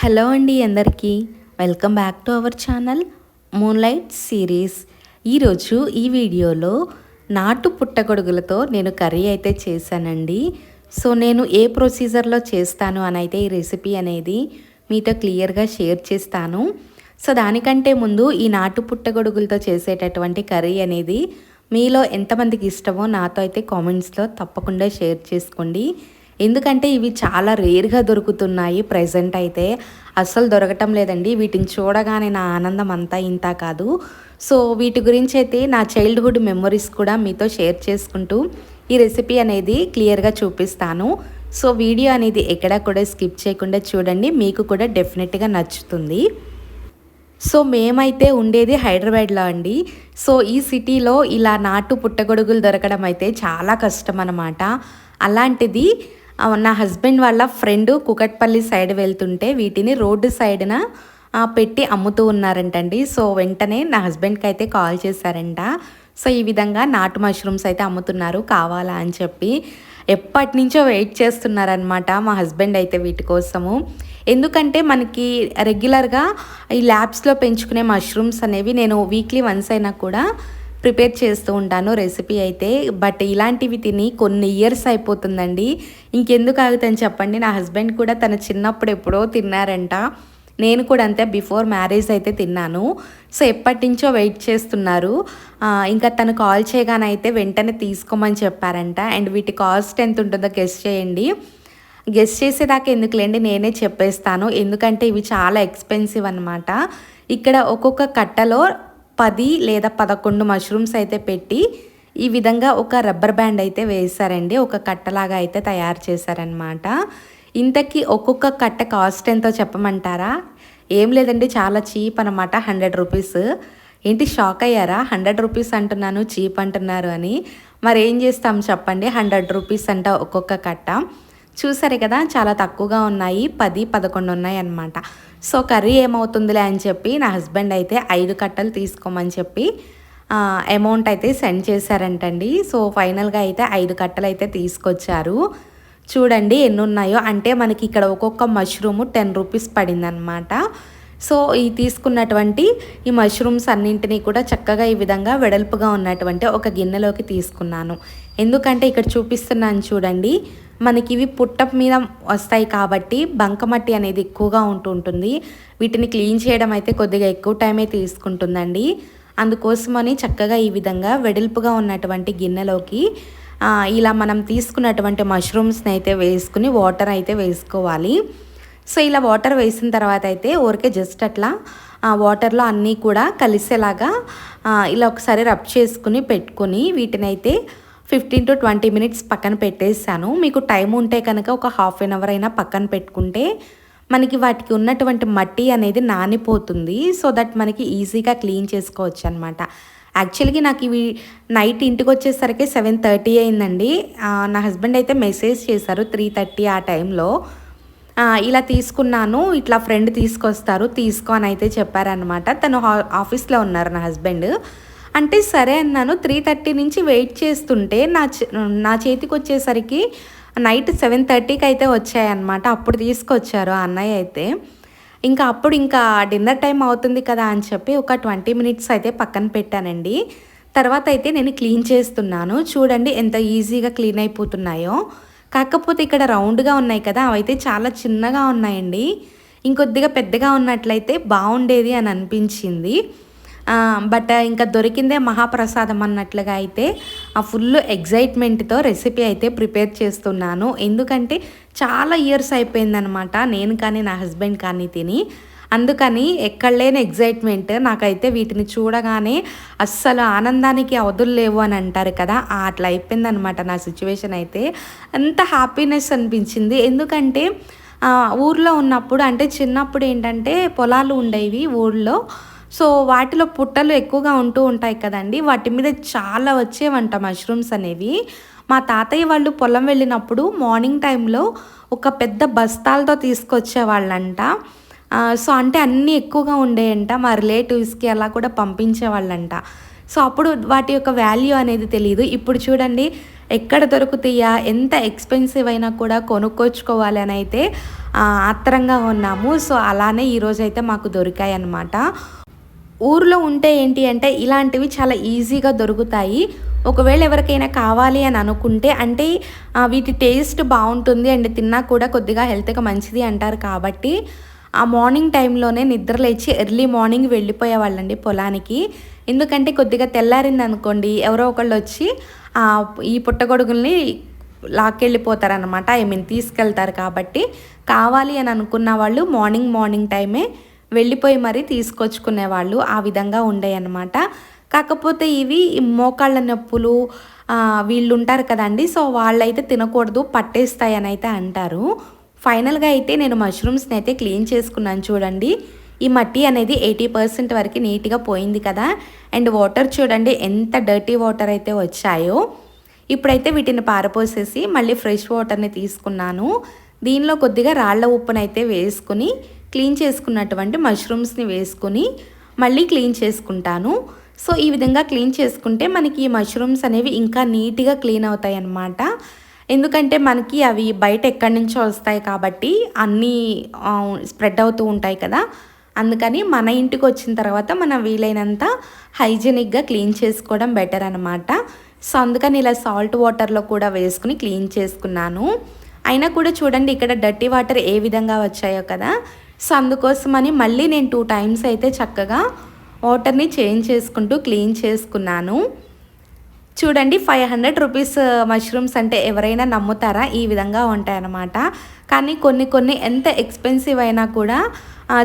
Hello అండి అందరికీ. Welcome back to our channel moonlight series. ఈరోజు ఈ వీడియోలో నాటు పుట్టగొడుగులతో నేను కర్రీ అయితే చేశానండి. సో నేను ఏ ప్రొసీజర్లో చేస్తాను అని అయితే ఈ రెసిపీ అనేది మీతో క్లియర్గా షేర్ చేస్తాను. సో దానికంటే ముందు ఈ నాటు పుట్టగొడుగులతో చేసేటటువంటి కర్రీ అనేది మీలో ఎంతమందికి ఇష్టమో నాతో అయితే కామెంట్స్లో తప్పకుండా షేర్ చేసుకోండి. ఎందుకంటే ఇవి చాలా రేర్గా దొరుకుతున్నాయి ప్రజెంట్ అయితే. అస్సలు దొరకటం లేదండి. వీటిని చూడగానే నా ఆనందం అంతా ఇంత కాదు. సో వీటి గురించి అయితే నా చైల్డ్హుడ్ మెమొరీస్ కూడా మీతో షేర్ చేసుకుంటూ ఈ రెసిపీ అనేది క్లియర్గా చూపిస్తాను. సో వీడియో అనేది ఎక్కడా కూడా స్కిప్ చేయకుండా చూడండి. మీకు కూడా డెఫినెట్గా నచ్చుతుంది. సో మేమైతే ఉండేది హైదరాబాద్లో అండి. సో ఈ సిటీలో ఇలా నాటు పుట్టగొడుగులు దొరకడం అయితే చాలా కష్టం అనమాట అలాంటిది నా హస్బెండ్ వాళ్ళ ఫ్రెండ్ కుకట్పల్లి సైడ్ వెళ్తుంటే వీటిని రోడ్డు సైడ్న పెట్టి అమ్ముతూ ఉన్నారంటండి. సో వెంటనే నా హస్బెండ్కి అయితే కాల్ చేశారంట. సో ఈ విధంగా నాటు మష్రూమ్స్ అయితే అమ్ముతున్నారు కావాలా అని చెప్పి. ఎప్పటి నుంచో వెయిట్ చేస్తున్నారనమాట మా హస్బెండ్ అయితే వీటి కోసము. ఎందుకంటే మనకి రెగ్యులర్గా ఈ ల్యాబ్స్లో పెంచుకునే మష్రూమ్స్ అనేవి నేను వీక్లీ వన్స్ అయినా కూడా ప్రిపేర్ చేస్తూ ఉంటాను రెసిపీ అయితే. బట్ ఇలాంటివి తిని కొన్ని ఇయర్స్ అయిపోతుందండి. ఇంకెందుకు ఆగుతాను చెప్పండి. నా హస్బెండ్ కూడా తన చిన్నప్పుడు ఎప్పుడో తిన్నారంట. నేను కూడా అంతే బిఫోర్ మ్యారేజ్ అయితే తిన్నాను. సో ఎప్పటి నుంచో వెయిట్ చేస్తున్నారు. ఇంకా తను కాల్ చేయగానైతే వెంటనే తీసుకోమని చెప్పారంట. అండ్ వీటి కాస్ట్ ఎంత ఉంటుందో గెస్ట్ చేయండి. గెస్ట్ చేసేదాకా ఎందుకులేండి? నేనే చెప్పేస్తాను. ఎందుకంటే ఇవి చాలా ఎక్స్పెన్సివ్ అనమాట ఇక్కడ ఒక్కొక్క కట్టలో పది లేదా పదకొండు మష్రూమ్స్ అయితే పెట్టి ఈ విధంగా ఒక రబ్బర్ బ్యాండ్ అయితే వేశారండి. ఒక కట్టలాగా అయితే తయారు చేశారనమాట ఇంతకీ ఒక్కొక్క కట్ట కాస్ట్ ఎంతో చెప్పమంటారా? ఏం లేదండి చాలా చీప్ అనమాట హండ్రెడ్ రూపీస్ ఏంటి షాక్ అయ్యారా? హండ్రెడ్ రూపీస్ అంటున్నాను చీప్ అంటున్నారు అని. మరి ఏం చేస్తాం చెప్పండి హండ్రెడ్ రూపీస్ అంట ఒక్కొక్క కట్ట. చూసారు కదా చాలా తక్కువగా ఉన్నాయి. పది పదకొండు ఉన్నాయి అన్నమాట సో కర్రీ ఏమవుతుందిలే అని చెప్పి నా హస్బెండ్ అయితే ఐదు కట్టలు తీసుకోమని చెప్పి అమౌంట్ అయితే సెండ్ చేశారంటండి. సో ఫైనల్గా అయితే ఐదు కట్టలు అయితే తీసుకొచ్చారు. చూడండి ఎన్ని ఉన్నాయో అంటే మనకి ఇక్కడ ఒక్కొక్క మష్రూము టెన్ రూపీస్ పడిందనమాట సో ఈ తీసుకున్నటువంటి ఈ మష్రూమ్స్ అన్నింటినీ కూడా చక్కగా ఈ విధంగా వెడల్పుగా ఉన్నటువంటి ఒక గిన్నెలోకి తీసుకున్నాను. ఎందుకంటే ఇక్కడ చూపిస్తున్నాను చూడండి. మనకి ఇవి పుట్ట మీద వస్తాయి కాబట్టి బంకమట్టి అనేది ఎక్కువగా ఉంటుంటుంది వీటిని క్లీన్ చేయడం అయితే కొద్దిగా ఎక్కువ టైమే తీసుకుంటుందండి. అందుకోసమని చక్కగా ఈ విధంగా వెడల్పుగా ఉన్నటువంటి గిన్నెలోకి ఇలా మనం తీసుకున్నటువంటి మష్రూమ్స్ని అయితే వేసుకుని వాటర్ అయితే వేసుకోవాలి. సో ఇలా వాటర్ వేసిన తర్వాత అయితే ఊరికే జస్ట్ అట్లా ఆ వాటర్లో అన్నీ కూడా కలిసేలాగా ఇలా ఒకసారి రబ్ చేసుకుని పెట్టుకుని వీటిని అయితే ఫిఫ్టీన్ టు ట్వంటీ మినిట్స్ పక్కన పెట్టేసాను మీకు టైం ఉంటే కనుక ఒక హాఫ్ అన్ అవర్ అయినా పక్కన పెట్టుకుంటే మనకి వాటికి ఉన్నటువంటి మట్టి అనేది నానిపోతుంది. సో దట్ మనకి ఈజీగా క్లీన్ చేసుకోవచ్చు అనమాట యాక్చువల్గా నాకు ఇవి నైట్ ఇంటికి వచ్చేసరికి సెవెన్ థర్టీ అయిందండి. నా హస్బెండ్ అయితే మెసేజ్ చేశారు త్రీ థర్టీ ఆ టైంలో ఇలా తీసుకున్నాను ఇట్లా ఫ్రెండ్ తీసుకొస్తారు తీసుకో అని అయితే చెప్పారనమాట తను హా- ఆఫీస్లో ఉన్నారు నా హస్బెండ్ అంటే సరే అన్నాను త్రీ థర్టీ నుంచి వెయిట్ చేస్తుంటే నా చే- నా చేతికి వచ్చేసరికి నైట్ సెవెన్ థర్టీకి అయితే వచ్చాయన్నమాట. అప్పుడు తీసుకొచ్చారు ఆ అన్నయ్య అయితే. ఇంకా అప్పుడు ఇంకా డిన్నర్ టైం అవుతుంది కదా అని చెప్పి ఒక ట్వంటీ మినిట్స్ అయితే పక్కన పెట్టానండి. తర్వాత అయితే నేను క్లీన్ చేస్తున్నాను. చూడండి ఎంత ఈజీగా క్లీన్ అయిపోతున్నాయో. కాకపోతే ఇక్కడ రౌండ్గా ఉన్నాయి కదా అవైతే చాలా చిన్నగా ఉన్నాయండి. ఇంకొద్దిగా పెద్దగా ఉన్నట్లయితే బాగుండేది అని అనిపించింది. బట్ ఇంకా దొరికిందే మహాప్రసాదం అన్నట్లుగా అయితే ఆ ఫుల్ ఎగ్జైట్మెంట్తో రెసిపీ అయితే ప్రిపేర్ చేస్తున్నాను. ఎందుకంటే చాలా ఇయర్స్ అయిపోయిందనమాట నేను కానీ నా హస్బెండ్ కానీ తిని. అందుకని ఎక్కడ లేని ఎగ్జైట్మెంట్ నాకైతే వీటిని చూడగానే అస్సలు ఆనందానికి అవధులు లేవు అని అంటారు కదా. అట్లా అయిపోయిందనమాట నా సిచ్యువేషన్ అయితే. అంత హ్యాపీనెస్ అనిపించింది. ఎందుకంటే ఊర్లో ఉన్నప్పుడు అంటే చిన్నప్పుడు ఏంటంటే పొలాలు ఉండేవి ఊళ్ళో సో వాటిలో పుట్టలు ఎక్కువగా ఉంటూ ఉంటాయి కదండి. వాటి మీద చాలా వచ్చేవంట మష్రూమ్స్ అనేవి. మా తాతయ్య వాళ్ళు పొలం వెళ్ళినప్పుడు మార్నింగ్ టైంలో ఒక పెద్ద బస్తాలతో తీసుకొచ్చేవాళ్ళంట. సో అంటే అన్నీ ఎక్కువగా ఉండేయంట. మా రిలేటివ్స్కి అలా కూడా పంపించేవాళ్ళంట. సో అప్పుడు వాటి యొక్క వాల్యూ అనేది తెలియదు ఇప్పుడు చూడండి ఎక్కడ దొరుకుతాయా ఎంత ఎక్స్పెన్సివ్ అయినా కూడా కొనుక్కొచ్చుకోవాలి అని అయితే ఆత్రంగా ఉన్నాము. సో అలానే ఈరోజైతే మాకు దొరికాయి అన్నమాట ఊర్లో ఉంటే ఏంటి అంటే ఇలాంటివి చాలా ఈజీగా దొరుకుతాయి. ఒకవేళ ఎవరికైనా కావాలి అని అనుకుంటే అంటే వీటి టేస్ట్ బాగుంటుంది అండ్ తిన్నా కూడా కొద్దిగా హెల్త్గా మంచిది అంటారు కాబట్టి ఆ మార్నింగ్ టైంలోనే నిద్ర లేచి ఎర్లీ మార్నింగ్ వెళ్ళిపోయే వాళ్ళండి పొలానికి. ఎందుకంటే కొద్దిగా తెల్లారింది అనుకోండి ఎవరో ఒకళ్ళు వచ్చి ఈ పుట్టగొడుగుల్ని లాక్కెళ్ళిపోతారనమాట ఐ మీన్ తీసుకెళ్తారు కాబట్టి కావాలి అని అనుకున్న వాళ్ళు మార్నింగ్ మార్నింగ్ టైమే వెళ్ళిపోయి మరీ తీసుకొచ్చుకునేవాళ్ళు ఆ విధంగా ఉండేయన్నమాట కాకపోతే ఇవి మోకాళ్ళ నొప్పులు వీళ్ళు ఉంటారు కదండి సో వాళ్ళైతే తినకూడదు పట్టేస్తాయి అని అయితే అంటారు. ఫైనల్గా అయితే నేను మష్రూమ్స్ని అయితే క్లీన్ చేసుకున్నాను చూడండి. ఈ మట్టి అనేది ఎయిటీ పర్సెంట్ వరకు నీట్గా పోయింది కదా. అండ్ వాటర్ చూడండి ఎంత డర్టీ వాటర్ అయితే వచ్చాయో. ఇప్పుడైతే వీటిని పారపోసేసి మళ్ళీ ఫ్రెష్ వాటర్ని తీసుకున్నాను. దీనిలో కొద్దిగా రాళ్ళ ఉప్పునైతే వేసుకుని క్లీన్ చేసుకున్నటువంటి మష్రూమ్స్ని వేసుకుని మళ్ళీ క్లీన్ చేసుకుంటాను. సో ఈ విధంగా క్లీన్ చేసుకుంటే మనకి ఈ మష్రూమ్స్ అనేవి ఇంకా నీట్గా క్లీన్ అవుతాయి అన్నమాట ఎందుకంటే మనకి అవి బయట ఎక్కడి నుంచో వస్తాయి కాబట్టి అన్నీ స్ప్రెడ్ అవుతూ ఉంటాయి కదా. అందుకని మన ఇంటికి వచ్చిన తర్వాత మనం వీలైనంత హైజీనిక్గా క్లీన్ చేసుకోవడం బెటర్ అనమాట సో అందుకని ఇలా సాల్ట్ వాటర్లో కూడా వేసుకుని క్లీన్ చేసుకున్నాను. అయినా కూడా చూడండి ఇక్కడ డర్టీ వాటర్ ఏ విధంగా వచ్చాయో కదా. సో అందుకోసమని మళ్ళీ నేను టూ టైమ్స్ అయితే చక్కగా వాటర్ని చేంజ్ చేసుకుంటూ క్లీన్ చేసుకున్నాను. చూడండి five hundred rupees uh, mushrooms అంటే ఎవరైనా నమ్ముతారా? ఈ విధంగా ఉంటాయన్నమాట. కానీ కొన్ని కొన్ని ఎంత ఎక్స్పెన్సివ్ అయినా కూడా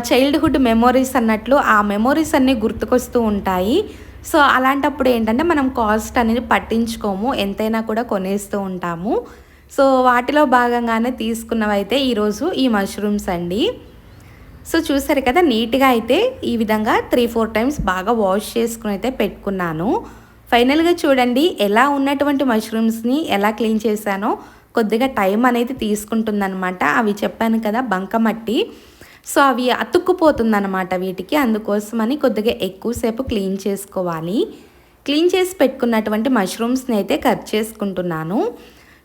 చైల్డ్హుడ్ మెమొరీస్ అన్నట్లు ఆ మెమొరీస్ అన్నీ గుర్తుకొస్తూ ఉంటాయి. సో అలాంటప్పుడు ఏంటంటే మనం కాస్ట్ అనేది పట్టించుకోము ఎంతైనా కూడా కొనేస్తూ ఉంటాము. సో వాటిలో భాగంగానే తీసుకున్నవైతే ఈరోజు ఈ మష్రూమ్స్ అండి. సో చూసారు కదా నీట్గా అయితే ఈ విధంగా త్రీ ఫోర్ టైమ్స్ బాగా వాష్ చేసుకుని అయితే పెట్టుకున్నాను. ఫైనల్గా చూడండి ఎలా ఉన్నటువంటి మష్రూమ్స్ని ఎలా క్లీన్ చేశానో కొద్దిగా టైం అనేది తీసుకుంటుందన్నమాట. అవి చెప్పాను కదా బంకమట్టి సో అవి అతుక్కుపోతుందన్నమాట వీటికి. అందుకోసమని కొద్దిగా ఎక్కువసేపు క్లీన్ చేసుకోవాలి. క్లీన్ చేసి పెట్టుకున్నటువంటి మష్రూమ్స్ని అయితే కట్ చేసుకుంటున్నాను.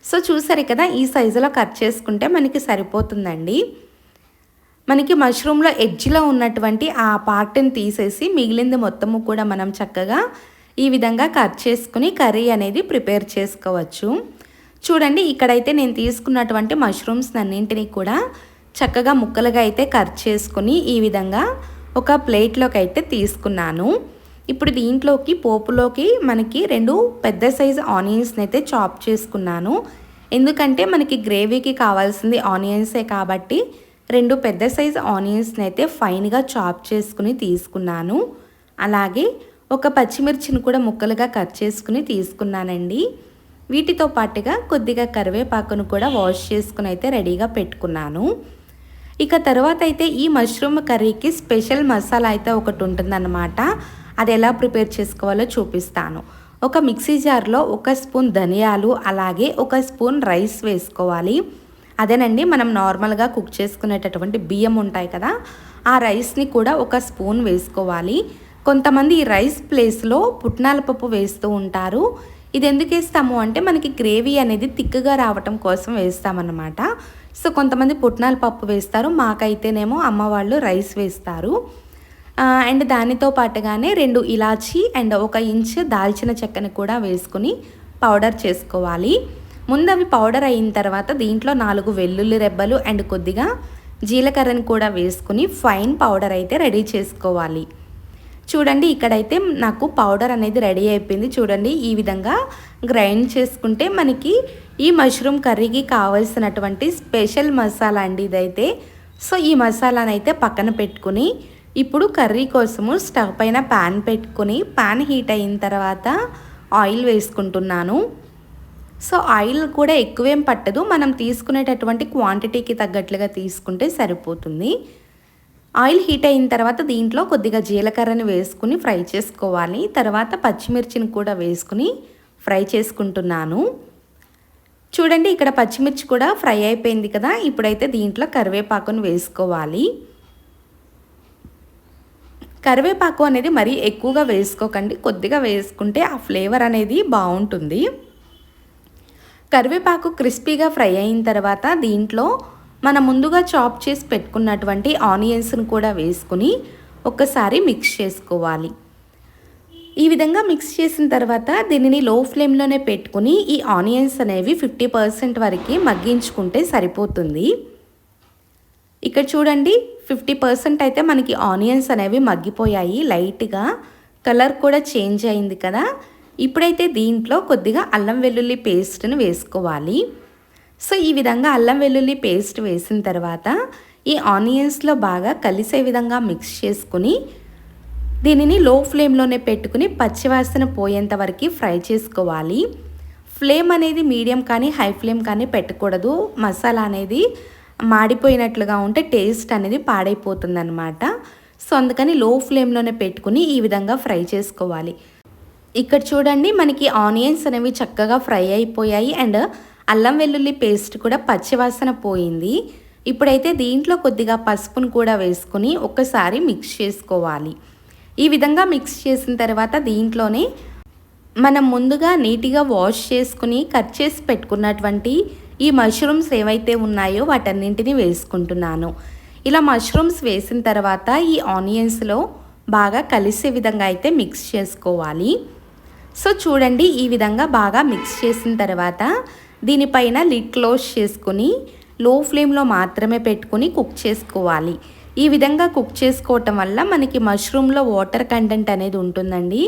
సో చూసారు కదా ఈ సైజులో కట్ చేసుకుంటే మనకి సరిపోతుందండి. మనకి మష్రూమ్లో ఎడ్జ్లో ఉన్నటువంటి ఆ పార్ట్ని తీసేసి మిగిలింది మొత్తము కూడా మనం చక్కగా ఈ విధంగా కట్ చేసుకుని కర్రీ అనేది ప్రిపేర్ చేసుకోవచ్చు. చూడండి ఇక్కడైతే నేను తీసుకున్నటువంటి మష్రూమ్స్ అన్నింటినీ కూడా చక్కగా ముక్కలుగా అయితే కట్ చేసుకుని ఈ విధంగా ఒక ప్లేట్లోకి అయితే తీసుకున్నాను. ఇప్పుడు దీంట్లోకి పోపులోకి మనకి రెండు పెద్ద సైజు ఆనియన్స్ని అయితే చాప్ చేసుకున్నాను. ఎందుకంటే మనకి గ్రేవీకి కావాల్సింది ఆనియన్సే కాబట్టి రెండు పెద్ద సైజు ఆనియన్స్ని అయితే ఫైన్గా చాప్ చేసుకుని తీసుకున్నాను. అలాగే ఒక పచ్చిమిర్చిని కూడా ముక్కలుగా కట్ చేసుకుని తీసుకున్నానండి. వీటితో పాటుగా కొద్దిగా కరివేపాకును కూడా వాష్ చేసుకుని అయితే రెడీగా పెట్టుకున్నాను. ఇక తర్వాత అయితే ఈ మష్రూమ్ కర్రీకి స్పెషల్ మసాలా అయితే ఒకటి ఉంటుందన్నమాట. అది ఎలా ప్రిపేర్ చేసుకోవాలో చూపిస్తాను. ఒక మిక్సీ జార్లో ఒక స్పూన్ ధనియాలు అలాగే ఒక స్పూన్ రైస్ వేసుకోవాలి. అదేనండి మనం నార్మల్గా కుక్ చేసుకునేటటువంటి బియ్యం ఉంటాయి కదా ఆ రైస్ని కూడా ఒక స్పూన్ వేసుకోవాలి. కొంతమంది ఈ రైస్ ప్లేస్లో పుట్నాల పప్పు వేస్తూ ఉంటారు. ఇది ఎందుకు వేస్తాము అంటే మనకి గ్రేవీ అనేది తిక్కుగా రావటం కోసం వేస్తామన్నమాట. సో కొంతమంది పుట్నాల పప్పు వేస్తారు మాకైతేనేమో అమ్మ వాళ్ళు రైస్ వేస్తారు. అండ్ దానితో పాటుగానే రెండు ఇలాచి అండ్ ఒక ఇంచ్ దాల్చిన చెక్కని కూడా వేసుకుని పౌడర్ చేసుకోవాలి. ముందు అవి పౌడర్ అయిన తర్వాత దీంట్లో నాలుగు వెల్లుల్లి రెబ్బలు అండ్ కొద్దిగా జీలకర్రని కూడా వేసుకుని ఫైన్ పౌడర్ అయితే రెడీ చేసుకోవాలి. చూడండి ఇక్కడైతే నాకు పౌడర్ అనేది రెడీ అయిపోయింది. చూడండి ఈ విధంగా గ్రైండ్ చేసుకుంటే మనకి ఈ మష్రూమ్ కర్రీకి కావలసినటువంటి స్పెషల్ మసాలా అండి ఇదైతే. సో ఈ మసాలాను అయితే పక్కన పెట్టుకుని ఇప్పుడు కర్రీ కోసము స్టవ్ పైన ప్యాన్ పెట్టుకుని ప్యాన్ హీట్ అయిన తర్వాత ఆయిల్ వేసుకుంటున్నాను. సో ఆయిల్ కూడా ఎక్కువేం పట్టదు. మనం తీసుకునేటటువంటి క్వాంటిటీకి తగ్గట్లుగా తీసుకుంటే సరిపోతుంది. ఆయిల్ హీట్ అయిన తర్వాత దీంట్లో కొద్దిగా జీలకర్రని వేసుకుని ఫ్రై చేసుకోవాలి. తర్వాత పచ్చిమిర్చిని కూడా వేసుకుని ఫ్రై చేసుకుంటున్నాను. చూడండి ఇక్కడ పచ్చిమిర్చి కూడా ఫ్రై అయిపోయింది కదా. ఇప్పుడైతే దీంట్లో కరివేపాకును వేసుకోవాలి. కరివేపాకు అనేది మరీ ఎక్కువగా వేసుకోకండి. కొద్దిగా వేసుకుంటే ఆ ఫ్లేవర్ అనేది బాగుంటుంది. కరివేపాకు క్రిస్పీగా ఫ్రై అయిన తర్వాత దీంట్లో మనం ముందుగా చాప్ చేసి పెట్టుకున్నటువంటి ఆనియన్స్ని కూడా వేసుకుని ఒక్కసారి మిక్స్ చేసుకోవాలి. ఈ విధంగా మిక్స్ చేసిన తర్వాత దీనిని లో ఫ్లేమ్లోనే పెట్టుకుని ఈ ఆనియన్స్ అనేవి ఫిఫ్టీ పర్సెంట్ వరకు మగ్గించుకుంటే సరిపోతుంది. ఇక్కడ చూడండి ఫిఫ్టీ పర్సెంట్ అయితే మనకి ఆనియన్స్ అనేవి మగ్గిపోయాయి లైట్గా. కలర్ కూడా చేంజ్ అయింది కదా. ఇప్పుడైతే దీంట్లో కొద్దిగా అల్లం వెల్లుల్లి పేస్ట్ని వేసుకోవాలి. సో ఈ విధంగా అల్లం వెల్లుల్లి పేస్ట్ వేసిన తర్వాత ఈ ఆనియన్స్లో బాగా కలిసే విధంగా మిక్స్ చేసుకుని దీనిని లో ఫ్లేమ్లోనే పెట్టుకుని పచ్చివాసన పోయేంత వరకు ఫ్రై చేసుకోవాలి. ఫ్లేమ్ అనేది మీడియం కానీ హై ఫ్లేమ్ కానీ పెట్టకూడదు. మసాలా అనేది మాడిపోయినట్లుగా ఉంటే టేస్ట్ అనేది పాడైపోతుందనమాట సో అందుకని లో ఫ్లేమ్లోనే పెట్టుకుని ఈ విధంగా ఫ్రై చేసుకోవాలి. ఇక్కడ చూడండి మనకి ఆనియన్స్ అనేవి చక్కగా ఫ్రై అయిపోయాయి. అండ్ అల్లం వెల్లుల్లి పేస్ట్ కూడా పచ్చివాసన పోయింది. ఇప్పుడైతే దీంట్లో కొద్దిగా పసుపును కూడా వేసుకుని ఒకసారి మిక్స్ చేసుకోవాలి. ఈ విధంగా మిక్స్ చేసిన తర్వాత దీంట్లోనే మనం ముందుగా నీట్గా వాష్ చేసుకుని కట్ చేసి పెట్టుకున్నటువంటి ఈ మష్రూమ్స్ ఏవైతే ఉన్నాయో వాటన్నింటినీ వేసుకుంటున్నాను. ఇలా మష్రూమ్స్ వేసిన తర్వాత ఈ ఆనియన్స్లో బాగా కలిసే విధంగా అయితే మిక్స్ చేసుకోవాలి. సో చూడండి ఈ విధంగా బాగా మిక్స్ చేసిన తర్వాత దీనిపైన లిడ్ క్లోజ్ చేసుకుని లో ఫ్లేమ్లో మాత్రమే పెట్టుకుని కుక్ చేసుకోవాలి. ఈ విధంగా కుక్ చేసుకోవటం వల్ల మనకి మష్రూమ్లో వాటర్ కంటెంట్ అనేది ఉంటుందండి.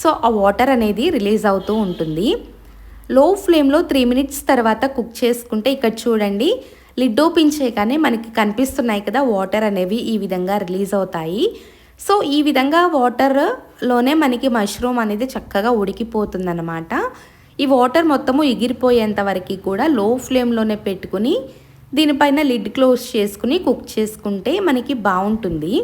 సో ఆ వాటర్ అనేది రిలీజ్ అవుతూ ఉంటుంది. లో ఫ్లేమ్లో త్రీ మినిట్స్ తర్వాత కుక్ చేసుకుంటే ఇక్కడ చూడండి లిడ్ ఓపెన్ చేయగానే మనకి కనిపిస్తున్నాయి కదా వాటర్ అనేవి ఈ విధంగా రిలీజ్ అవుతాయి. సో ఈ విధంగా వాటర్లోనే మనకి మష్రూమ్ అనేది చక్కగా ఉడికిపోతుందన్నమాట. ఈ వాటర్ మొత్తము ఎగిరిపోయేంత వరకు కూడా లో ఫ్లేమ్లోనే పెట్టుకుని దీనిపైన లిడ్ క్లోజ్ చేసుకుని కుక్ చేసుకుంటే మనకి బాగుంటుంది.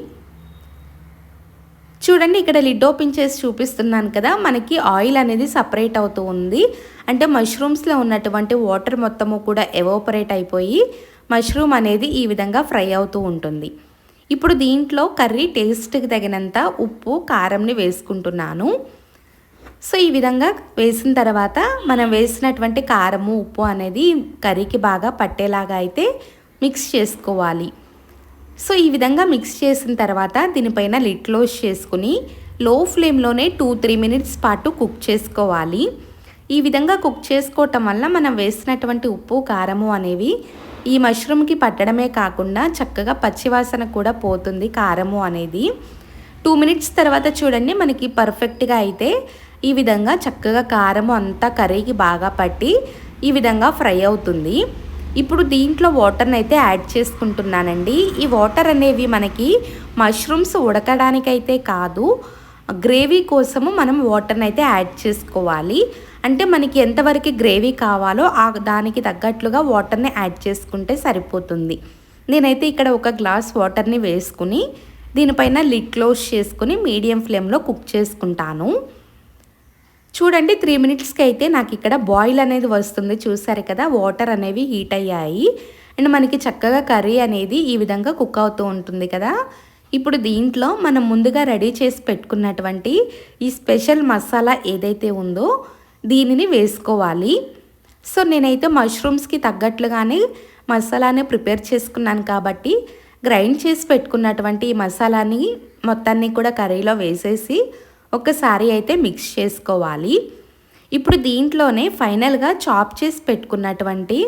చూడండి ఇక్కడ లిడ్ ఓపెన్ చేసి చూపిస్తున్నాను కదా మనకి ఆయిల్ అనేది సపరేట్ అవుతూ ఉంది. అంటే మష్రూమ్స్లో ఉన్నటువంటి వాటర్ మొత్తము కూడా ఎవోపరేట్ అయిపోయి మష్రూమ్ అనేది ఈ విధంగా ఫ్రై అవుతూ ఉంటుంది. ఇప్పుడు దీంట్లో కర్రీ టేస్ట్కి తగినంత ఉప్పు కారంని వేసుకుంటున్నాను. సో ఈ విధంగా వేసిన తర్వాత మనం వేసినటువంటి కారము ఉప్పు అనేది కర్రీకి బాగా పట్టేలాగా అయితే మిక్స్ చేసుకోవాలి. సో ఈ విధంగా మిక్స్ చేసిన తర్వాత దీనిపైన లిట్ క్లోజ్ చేసుకుని లో ఫ్లేమ్లోనే టూ త్రీ మినిట్స్ పాటు కుక్ చేసుకోవాలి. ఈ విధంగా కుక్ చేసుకోవటం వల్ల మనం వేసినటువంటి ఉప్పు కారము అనేవి ఈ మష్రూమ్కి పట్టడమే కాకుండా చక్కగా పచ్చివాసన కూడా పోతుంది కారము అనేది. టూ మినిట్స్ తర్వాత చూడండి మనకి పర్ఫెక్ట్గా అయితే ఈ విధంగా చక్కగా కారము అంతా కర్రీకి బాగా పట్టి ఈ విధంగా ఫ్రై అవుతుంది. ఇప్పుడు దీంట్లో వాటర్ని అయితే యాడ్ చేసుకుంటున్నానండి. ఈ వాటర్ అనేవి మనకి మష్రూమ్స్ ఉడకడానికైతే కాదు గ్రేవీ కోసము మనం వాటర్ని అయితే యాడ్ చేసుకోవాలి. అంటే మనకి ఎంతవరకు గ్రేవీ కావాలో ఆ దానికి తగ్గట్లుగా వాటర్ని యాడ్ చేసుకుంటే సరిపోతుంది. నేనైతే ఇక్కడ ఒక గ్లాస్ వాటర్ని వేసుకుని దీనిపైన లిడ్ క్లోజ్ చేసుకుని మీడియం ఫ్లేమ్లో కుక్ చేసుకుంటాను. చూడండి త్రీ మినిట్స్కి అయితే నాకు ఇక్కడ బాయిల్ అనేది వస్తుంది. చూసారు కదా వాటర్ అనేవి హీట్ అయ్యాయి. అండ్ మనకి చక్కగా కర్రీ అనేది ఈ విధంగా కుక్ అవుతూ ఉంటుంది కదా. ఇప్పుడు దీంట్లో మనం ముందుగా రెడీ చేసి పెట్టుకున్నటువంటి ఈ స్పెషల్ మసాలా ఏదైతే ఉందో దీనిని వేసుకోవాలి. సో నేనైతే మష్రూమ్స్కి తగ్గట్లుగానే మసాలాని ప్రిపేర్ చేసుకున్నాను కాబట్టి గ్రైండ్ చేసి పెట్టుకున్నటువంటి ఈ మసాలాని మొత్తాన్ని కూడా కర్రీలో వేసేసి ఒకసారి అయితే మిక్స్ చేసుకోవాలి. ఇప్పుడు దీంట్లోనే ఫైనల్గా చాప్ చేసి పెట్టుకున్నటువంటి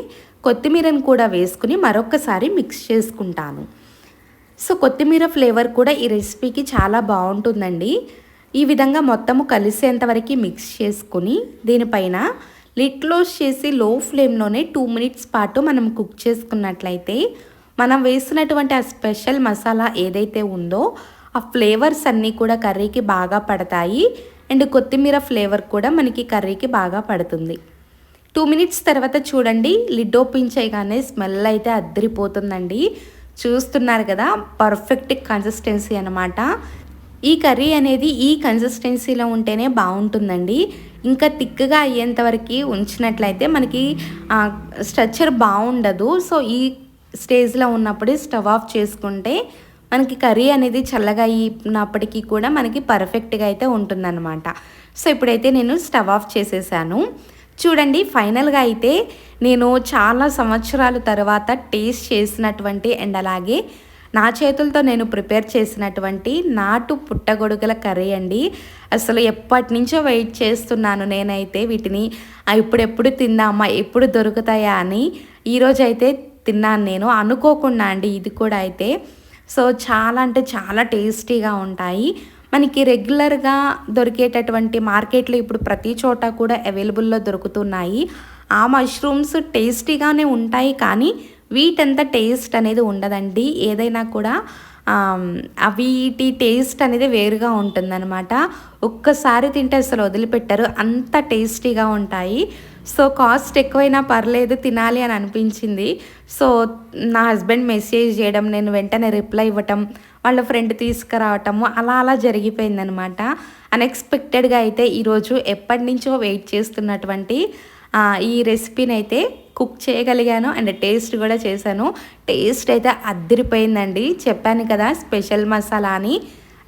కొత్తిమీరను కూడా వేసుకుని మరొకసారి మిక్స్ చేసుకుంటాను. సో కొత్తిమీర ఫ్లేవర్ కూడా ఈ రెసిపీకి చాలా బాగుంటుందండి. ఈ విధంగా మొత్తము కలిసేంతవరకు మిక్స్ చేసుకుని దీనిపైన లిట్ క్లోజ్ చేసి లో ఫ్లేమ్లోనే టూ మినిట్స్ పాటు మనం కుక్ చేసుకున్నట్లయితే మనం వేసినటువంటి ఆ స్పెషల్ మసాలా ఏదైతే ఉందో ఆ ఫ్లేవర్స్ అన్నీ కూడా కర్రీకి బాగా పడతాయి. అండ్ కొత్తిమీర ఫ్లేవర్ కూడా మనకి కర్రీకి బాగా పడుతుంది. టూ మినిట్స్ తర్వాత చూడండి లిడ్ ఓపెన్ చేయగానే స్మెల్ అయితే అద్దరిపోతుందండి. చూస్తున్నారు కదా పర్ఫెక్ట్ కన్సిస్టెన్సీ అనమాట ఈ కర్రీ అనేది ఈ కన్సిస్టెన్సీలో ఉంటేనే బాగుంటుందండి. ఇంకా థిక్గా అయ్యేంతవరకు ఉంచినట్లయితే మనకి స్ట్రక్చర్ బాగుండదు. సో ఈ స్టేజ్లో ఉన్నప్పుడే స్టవ్ ఆఫ్ చేసుకుంటే మనకి కర్రీ అనేది చల్లగా అయినప్పటికీ కూడా మనకి పర్ఫెక్ట్గా అయితే ఉంటుందన్నమాట. సో ఇప్పుడైతే నేను స్టవ్ ఆఫ్ చేసేసాను. చూడండి ఫైనల్గా అయితే నేను చాలా సంవత్సరాల తర్వాత టేస్ట్ చేసినటువంటి అండ్ అలాగే నా చేతులతో నేను ప్రిపేర్ చేసినటువంటి నాటు పుట్టగొడుగుల కర్రీ అండి. అసలు ఎప్పటి నుంచో వెయిట్ చేస్తున్నాను నేనైతే వీటిని. ఇప్పుడెప్పుడు తిందామా ఎప్పుడు దొరుకుతాయా అని ఈరోజైతే తిన్నాను నేను. అనుకోకుండా అండి ఇది కూడా అయితే. సో చాలా అంటే చాలా టేస్టీగా ఉంటాయి. మనకి రెగ్యులర్గా దొరికేటటువంటి మార్కెట్లో ఇప్పుడు ప్రతి చోట కూడా అవైలబుల్లో దొరుకుతున్నాయి. ఆ మష్రూమ్స్ టేస్టీగానే ఉంటాయి కానీ వీటంత టేస్ట్ అనేది ఉండదండి. ఏదైనా కూడా వీటి టేస్ట్ అనేది వేరుగా ఉంటుందన్నమాట. ఒక్కసారి తింటే అసలు వదిలిపెట్టారు. అంత టేస్టీగా ఉంటాయి. సో కాస్ట్ ఎక్కువైనా పర్లేదు తినాలి అని అనిపించింది. సో నా హస్బెండ్ మెసేజ్ చేయడం నేను వెంటనే రిప్లై ఇవ్వటం వాళ్ళ ఫ్రెండ్ తీసుకురావటము అలా అలా జరిగిపోయిందనమాట అన్ఎక్స్పెక్టెడ్గా అయితే ఈరోజు ఎప్పటి నుంచో వెయిట్ చేస్తున్నటువంటి ఈ రెసిపీని అయితే కుక్ చేయగలిగాను అండ్ టేస్ట్ కూడా చేశాను. టేస్ట్ అయితే అద్దరిపోయిందండి చెప్పాను కదా స్పెషల్ మసాలా అని.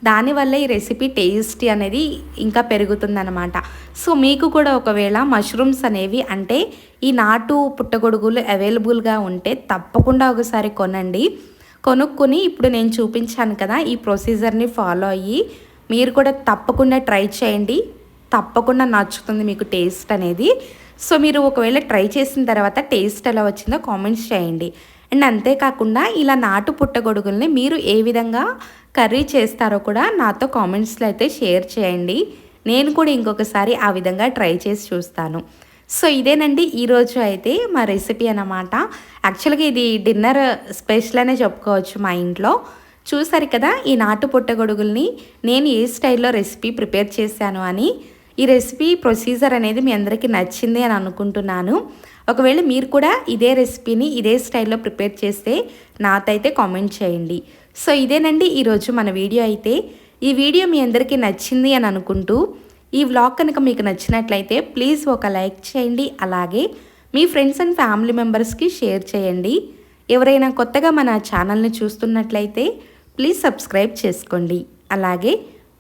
దానివల్ల ఈ రెసిపీ టేస్టీ అనేది ఇంకా పెరుగుతుందనమాట సో మీకు కూడా ఒకవేళ మష్రూమ్స్ అనేవి అంటే ఈ నాటు పుట్టగొడుగులు అవైలబుల్గా ఉంటే తప్పకుండా ఒకసారి కొనండి. కొనుక్కొని ఇప్పుడు నేను చూపించాను కదా ఈ ప్రొసీజర్ని ఫాలో అయ్యి మీరు కూడా తప్పకుండా ట్రై చేయండి. తప్పకుండా నచ్చుతుంది మీకు టేస్ట్ అనేది. సో మీరు ఒకవేళ ట్రై చేసిన తర్వాత టేస్ట్ ఎలా వచ్చిందో కామెంట్స్ చేయండి. అండ్ అంతేకాకుండా ఇలా నాటు పుట్టగొడుగుల్ని మీరు ఏ విధంగా కర్రీ చేస్తారో కూడా నాతో కామెంట్స్లో అయితే షేర్ చేయండి. నేను కూడా ఇంకొకసారి ఆ విధంగా ట్రై చేసి చూస్తాను. సో ఇదేనండి ఈరోజు అయితే మా రెసిపీ అన్నమాట. యాక్చువల్గా ఇది డిన్నర్ స్పెషల్ అనే చెప్పుకోవచ్చు మా ఇంట్లో. చూసారు కదా ఈ నాటు పుట్టగొడుగుల్ని నేను ఏ స్టైల్లో రెసిపీ ప్రిపేర్ చేశాను అని. ఈ రెసిపీ ప్రొసీజర్ అనేది మీ అందరికీ నచ్చింది అని అనుకుంటున్నాను. ఒకవేళ మీరు కూడా ఇదే రెసిపీని ఇదే స్టైల్లో ప్రిపేర్ చేస్తే నాతైతే కామెంట్ చేయండి. సో ఇదేనండి ఈరోజు మన వీడియో అయితే. ఈ వీడియో మీ అందరికీ నచ్చింది అని అనుకుంటూ ఈ వ్లాగ్ కనుక మీకు నచ్చినట్లయితే ప్లీజ్ ఒక లైక్ చేయండి. అలాగే మీ ఫ్రెండ్స్ అండ్ ఫ్యామిలీ మెంబర్స్కి షేర్ చేయండి. ఎవరైనా కొత్తగా మన ఛానల్ని చూస్తున్నట్లయితే ప్లీజ్ సబ్స్క్రైబ్ చేసుకోండి. అలాగే